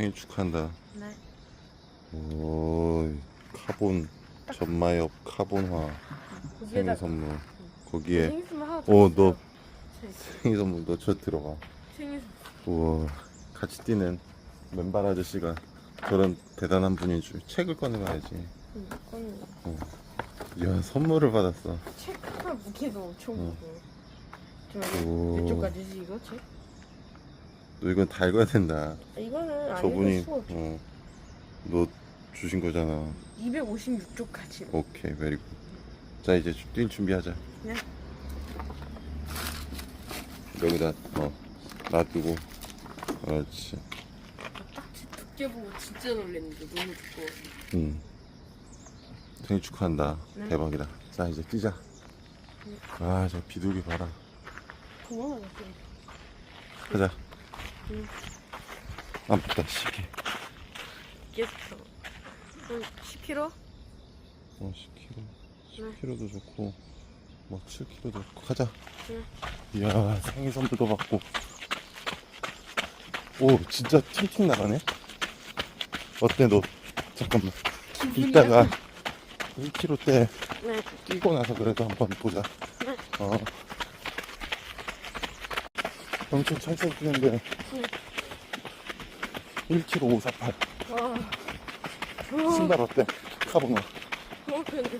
생일 축하한다. 네. 오, 카본 전마엽 카본화 생일 선물. 거기에 어, 더 너. 생일 선물 너 저 들어가. 생일 우와, 같이 뛰는 맨발 아저씨가 저런 대단한 분인 줄 책을 꺼내봐야지. 선물. 이건 야, 선물을 받았어. 책 하나 무게도 엄청 어. 무거워. 저 오. 몇쪽까지지 이거 책? 너 이건 다 읽어야 된다. 아, 이거는 안 저분이. 어, 너 주신 거잖아. 256쪽까지. 오케이, 베리 굿. 자, 이제 주- 뛸 준비하자. 네. 여기다 어 놔두고 그렇지. 딱지 두께 보고 진짜 놀랐는데 너무 두꺼워. 응. 생일 축하한다. 네. 대박이다. 자, 이제 뛰자. 아, 저 비둘기 봐라. 도망가겠어. 가자. 응. 아, 맞다, 시계. 계속 서. 한 10kg? 어, 10kg. 10kg도 좋고, 뭐 7kg도 좋고, 가자. 응. 이야, 생일 선물도 받고. 오, 진짜 팅팅 나가네? 어때, 너? 잠깐만. 이따가 1kg 때 네. 뛰고 나서 그래도 한번 보자. 네. 어. 엄청 천천히 뛰는데, 응. 1kg 548. 와. 어, 신발 어때? 카보나. 어, 근데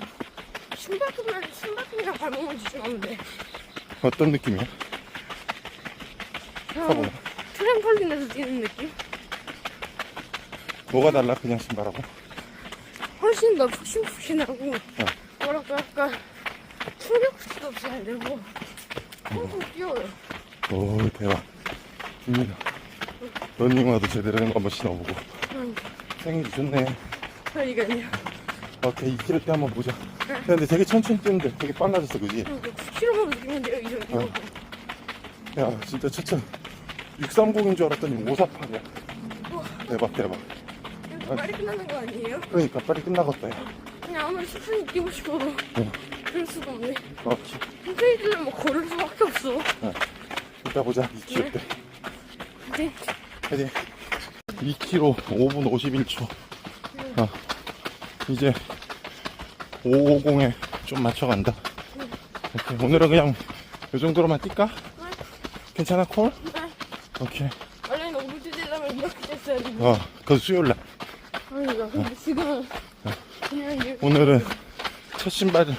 신발 끈을 신발 끈이랑 발목만 주시는데 어떤 느낌이야? 카보나. 트램펄린에서 뛰는 느낌? 뭐가 달라, 그냥 신발하고? 훨씬 더 푹신푹신하고 뭐랄까 약간 충격도 없이 잘 되고 펑펑 뛰어요. 오, 대박. 음. 런닝화도 제대로 된 거 한번 신어보고. 응. 생일이 좋네. 그러니까요. 오케이, 2kg 때 한번 보자. 야, 근데 되게 천천히 뛰는데 되게 빨라졌어, 그지? 9kg만 느끼면 돼요, 이 정도. 어. 야, 진짜 천천히. 630인 줄 알았더니 548이야. 대박, 대박. 이거 빨리 끝나는 거 아니에요? 그러니까 빨리 끝나겠다, 야. 그냥 아무리 천천히 뛰고 싶어도 어. 그럴 수가 없네. 오케이. 천천히 뛰려면 뭐 걸을 수밖에 없어. 이따 보자, 2kg 때. 네. 이제 2kg 5분 51초. 어, 이제 550에 좀 맞춰간다. 오케이, 오늘은 그냥 이 정도로만 뛸까? 괜찮아, 콜? 네. 오케이. 원래는 오브 뛰려면 이렇게 됐어야 돼. 어, 그 수요일 날. 아니다. 근데 지금 그냥 이렇게 오늘은 첫 신발이니까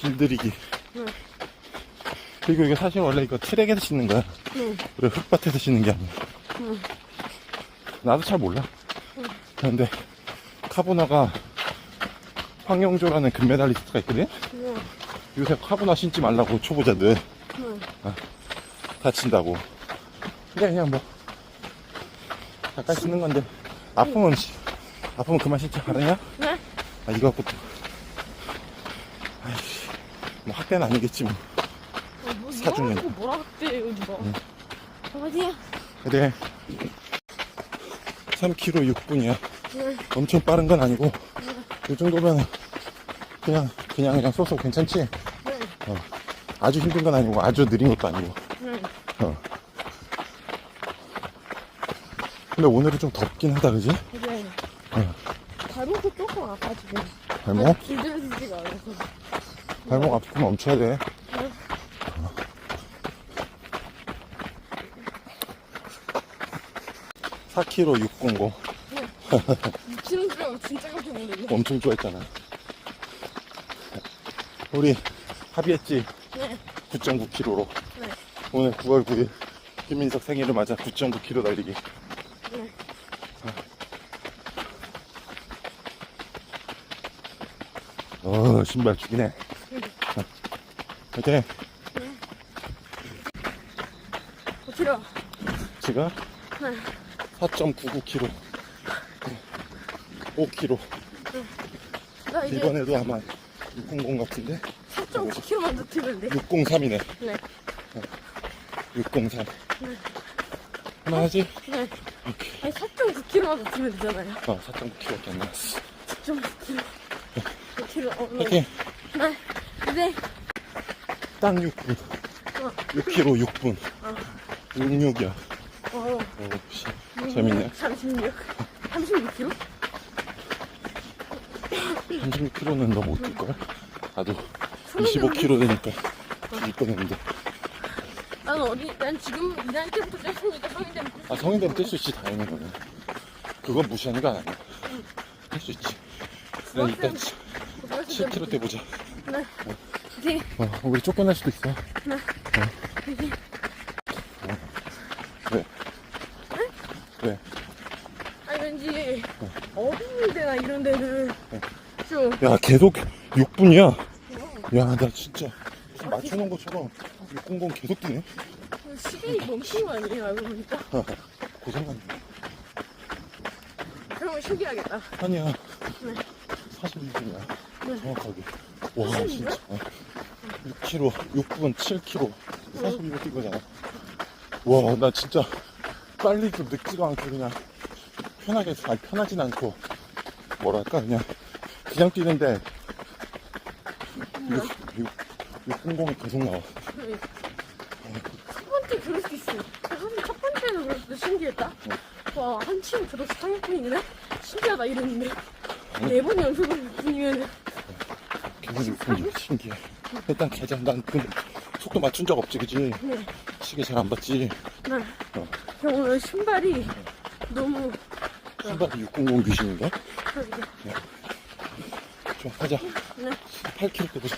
길들이기. 응. 그리고 이거 사실 원래 이거 트랙에서 신는 거야. 응. 우리 흙밭에서 신는 게 아니야. 응. 나도 잘 몰라. 그런데 카보나가 황영조라는 금메달리스트가 있거든? 응. 요새 카보나 신지 말라고 초보자들 응. 다친다고. 근데 그냥 뭐 잠깐 신는 건데 아프면 시- 아프면 그만 신자 알아냐? 네? 아 이거 갖고 또 아이씨 뭐 학대는 아니겠지 뭐 아, 뭐 이거 뭐라 그래 누가? 어디야? 그래 3km 6분이야 응. 엄청 빠른 건 아니고 이 정도면 그냥 그냥 그냥 쏘쏘 괜찮지? 응. 아주 힘든 건 아니고 아주 느린 것도 아니고 응. 어. 근데 오늘은 좀 덥긴 하다 그지? 그래. 응. 발목도 조금 아파 지금. 발목? 길들여지지가 않아서. 발목 아프면 멈춰야 돼 응. 4km 600 미치는 줄 알고 진짜 깜짝 놀랐네. 엄청 좋아했잖아 우리 합의했지 네. 9.9km로 네. 오늘 9월 9일 김민석 생일을 맞아 9.9km 달리기 네. 어 신발 죽이네. 화이팅 어디로? 지금 네. 4.99km 5km 나 이제 이번에도 아마 600 같은데 4.9km만 더 뛰면 돼. 603이네 네. 603 네. 하나 하지? 네. 오케이 아니 4.9km만 더 뛰면 되잖아요. 어 4.9km밖에 안 남았어 4.9km. 9km. 어, 네. 화이팅 네. 네. 딱 6분 어. 6km 6분 어. 66이야 어. 오, 씨. 재밌네. 36. 36kg? 36kg는 너못 뛸걸? 나도 25kg 되니까 뛸 뻔했는데. 난 어디, 난 지금 이 나이 때부터 쪘으니까 성인 되면 아, 성인 되면 뛸 수 있지, 당연히 너는. 그건 무시하는 거 아니야. 할 수 있지. 난 일단 7kg 때 보자. 네. 이제, 어, 우리 쫓겨날 수도 있어. 네. 이제, 왜? 왜? 아니 왠지 어린이대나 이런 데는 좀 야, 계속 6분이야. 야, 나 진짜 무슨 맞춰놓은 것처럼 600 계속 뛰네. 시간이 멈춘 거 아니에요 알고 보니까 고생한다. 그러면 신기하겠다 아니야. 네. 46분이야. 네. 정확하게. 와, 46이요? 진짜. 6kg, 6분 7kg. 42분 뛴 거잖아. 와, 나 진짜 빨리 좀 늙지도 않고 그냥 편하게, 아니, 편하진 않고 뭐랄까, 그냥 그냥 뛰는데 6, 6, 600이 계속 나와. 첫 번째 그럴 수 있어요 사실 첫 번째는 그럴 수도 신기했다 와 한치는 들어서 상위권이네 신기하다 이랬는데 네 번 연속으로 6분이면 계속 6분이 신기해. 일단 가자. 난 근데 속도 맞춘 적 없지, 그지? 네. 시계 잘 안 봤지? 난 어. 형 오늘 신발이 너무 신발이 600 귀신인가? 그러게 좋 아, 가자. 네. 8km 때 보자.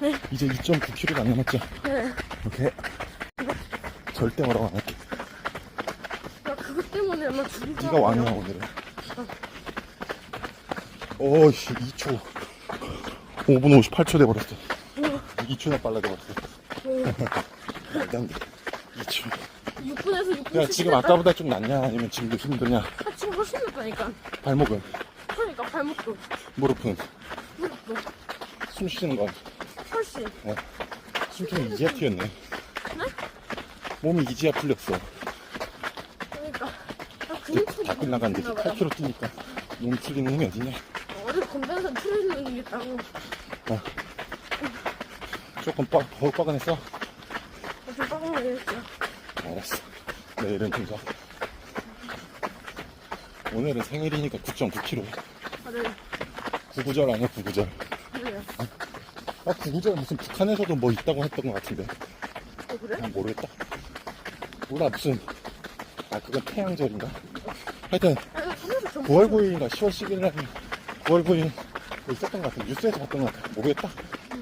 네. 이제 2.9km가 안 남았죠? 네. 오케이. 절대 뭐라고 안 할게. 나 그것 때문에 아마 죽을 줄 네가 왕이야. 오늘은. 오씨, 2초. 5분 58초 돼버렸어. 어, 2초나 빨라져버렸어. 어, 말도 안 돼. 2초. 6분에서 6분 야, 지금 아까보다 좀 낫냐? 아니면 지금도 힘드냐? 아, 지금 훨씬 낫다니까 발목은? 그러니까 발목도 무릎은? 무릎도 숨 쉬는 건? 훨씬 숨좀 이지야 튀었네. 몸이 이지야 풀렸어. 그러니까 아, 다 있나 봐요. 8km 뛰니까 몸 풀리는 놈이 어디냐? 어제 검단산 틀어주는 게 있다고 조금 빠, 더 뻐근했어? 어제 빠방을 했죠 알았어. 내일은 좀 자. 오늘은 생일이니까 9.9kg. 다들 구구절 아니야, 구구절. 그래요 아, 구구절 무슨 북한에서도 뭐 있다고 했던 것 같은데. 어, 그래? 난 모르겠다. 몰라, 무슨. 아, 그건 태양절인가? 하여튼, 아 이거 하나도 좀 9월 9일인가 10월 10일 날 9월 9일 뭐 있었던 것 같아. 뉴스에서 봤던 것 같아. 모르겠다.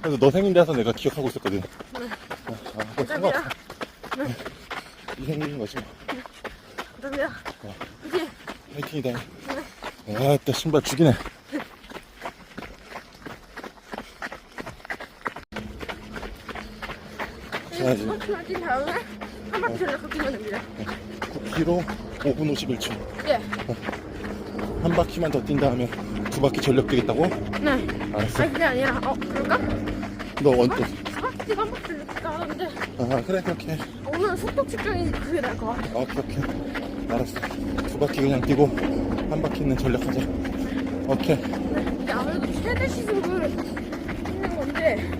그래서 너 생일이라서 내가 기억하고 있었거든. 네. 아, 아, 그건 상관없어. 그다음이야 이 생일인 거지 뭐. 그다음이야 이제 파이팅이다. 아, 또 신발 죽이네. 이만큼만 뛴 다음에 한 바퀴 돌려서 뛰면 됩니다 9km 5분 51초. 예한 바퀴만 더 뛴 다음에 두 바퀴 전력 뛰겠다고? 네. 알았어. 아니 그게 아니라 어 그럴까? 너 원또. 바퀴 뛰고 한 바퀴 돌렸다 하는데 아, 그래, 그렇게. 오늘 속도 측정이 그게 나을 것 같아 아, 오케이, 오케이. 알았어. 두 바퀴 그냥 뛰고 한 바퀴는 전력하자. 오케이. 네, 이게 아무래도 최대 시속을 뛰는 건데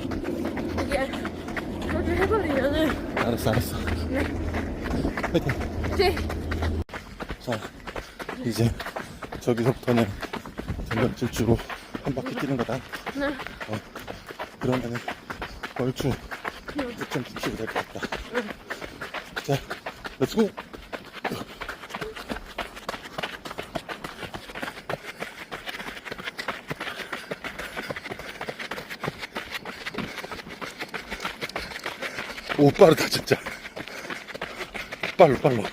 1번 의견을. 알았어 알았어. 네. 파이팅 네. 자 이제 저기서부터는 전면 질주로 한 바퀴 뛰는 거다. 네. 어, 그러면은 얼추 6.97이 될 것 같다. 자 렛츠고 오, 빠르다, 진짜. 빨로, 빨로.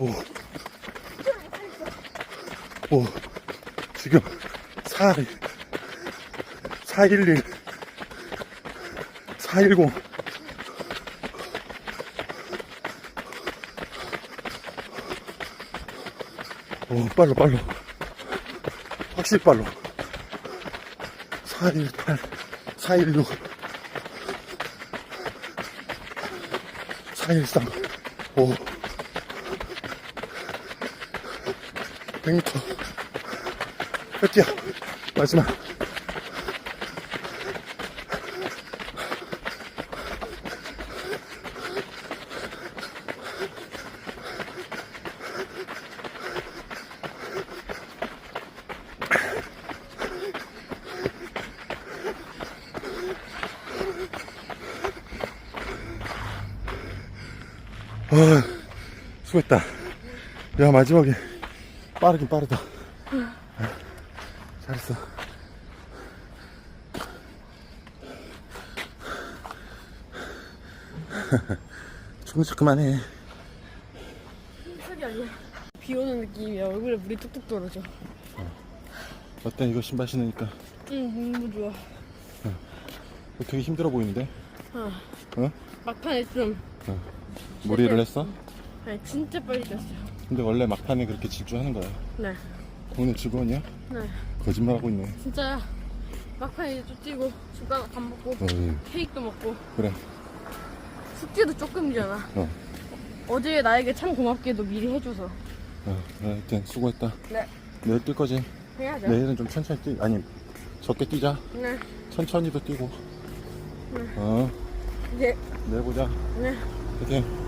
오. 오. 지금, 4, 411, 410. 오, 빨로, 빨로. 확실히 빨로. 418, 416, 413, 오. 100m. 몇 뛰야? 마지막. 아, 수고했다. 야, 마지막에 빠르긴 빠르다. 잘했어. 충분히 그만해. 이 아니야. 비 오는 느낌이야. 얼굴에 물이 뚝뚝 떨어져. 어때, 이거 신발 신으니까? 응, 너무 좋아. 되게 힘들어 보이는데? 어. 어? 막판에 좀, 무리를 했어? 아니, 진짜 빨리 떴어요. 근데 원래 막판에 그렇게 질주하는 거야. 네. 오늘 즐거웠냐? 네. 거짓말하고 있네. 진짜야. 막판에 좀 뛰고, 숟가락 밥 먹고, 어이, 케이크도 먹고, 그래. 숙제도 조금이잖아. 어. 어제 나에게 참 고맙게도 미리 해줘서. 어, 하여튼 수고했다. 네. 내일 뛸 거지? 해야죠. 내일은 좀 천천히 뛰, 아니, 적게 뛰자. 네. 천천히도 뛰고. 네. 어, 이제, 내일 보자. 네. 화이팅.